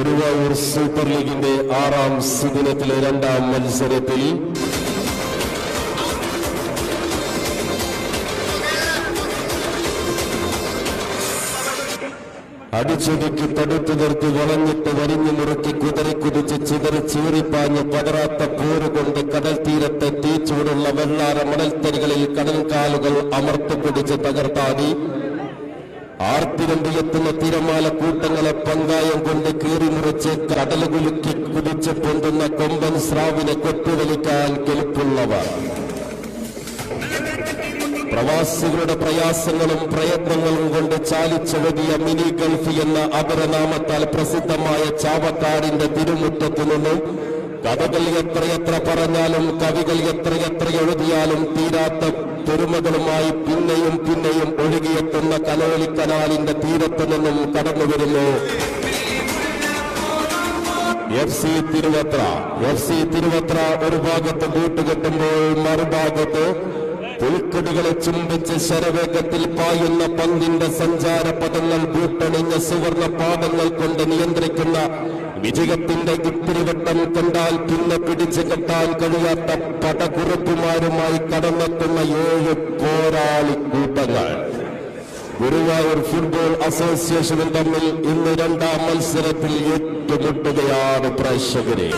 Guruvayur super ലീഗിന്റെ ആറാം സുദിനത്തിലെ രണ്ടാം മത്സരത്തിൽ അടിച്ചൊതുക്കി തടുത്തു നിർത്തി വളഞ്ഞിട്ട് വരിഞ്ഞു മുറുക്കി കുതിരി കുതിച്ച് ചിതറി ചീറിപ്പാഞ്ഞ് പതറാത്ത പോരുകൊണ്ട് കടൽ തീരത്തെ തീച്ചൂടുള്ള വെള്ളാര മണൽത്തരികളിൽ കടൽക്കാലുകൾ അമർത്തിപ്പിടിച്ച് തകർത്താടി. ആർത്തിരണ്ടിയെത്തുന്ന തിരമാല കൂട്ടങ്ങളെ പങ്കായം കൊണ്ട് കീറി മുറിച്ച് കടൽ കടലുകുലുക്കി കുതിച്ച് പൊന്തുന്ന കൊമ്പൻ സ്രാവിനെ കൊത്തുവലിക്കാൻ കെൽപ്പുള്ളവർ. പ്രവാസികളുടെ പ്രയാസങ്ങളും പ്രയത്നങ്ങളും കൊണ്ട് ചാലിച്ചെഴുതിയ മിനി ഗൾഫ് എന്ന അപരനാമത്താൽ പ്രസിദ്ധമായ ചാവക്കാടിന്റെ തിരുമുറ്റത്തു നിന്നും കഥകൾ എത്ര പറഞ്ഞാലും കവികൾ എത്ര എത്ര എഴുതിയാലും തീരാത്ത പെരുമകളുമായി പിന്നെയും പിന്നെയും ഒഴുകിയെത്തുന്ന കലോലി കനാലിന്റെ തീരത്തു നിന്നും കടന്നു വരുന്നു. F C Thiruvathra F C Thiruvathra ഒരു ഭാഗത്ത് കൂട്ടുകെട്ടുമ്പോൾ മറുഭാഗത്ത് പുൽക്കൊടികളെ ചുംബിച്ച് ശരവേഗത്തിൽ പായുന്ന പന്തിന്റെ സഞ്ചാര പദങ്ങൾ കൂട്ടണിഞ്ഞ സുവർണ പാദങ്ങൾ കൊണ്ട് നിയന്ത്രിക്കുന്ന വിജയത്തിന്റെ ഇത്തിരിവട്ടം കണ്ടാൽ പിന്നെ പിടിച്ചു കെട്ടാൻ കഴിയാത്ത പടകുറുപ്പുമാരുമായി കടന്നെത്തുന്ന ഏഴ് പോരാളി കൂട്ടങ്ങൾ. ഗുരുവായൂർ ഫുട്ബോൾ അസോസിയേഷനും തമ്മിൽ ഇന്ന് രണ്ടാം മത്സരത്തിൽ ഏറ്റുമുട്ടുകയാണ് പ്രേക്ഷകരെ.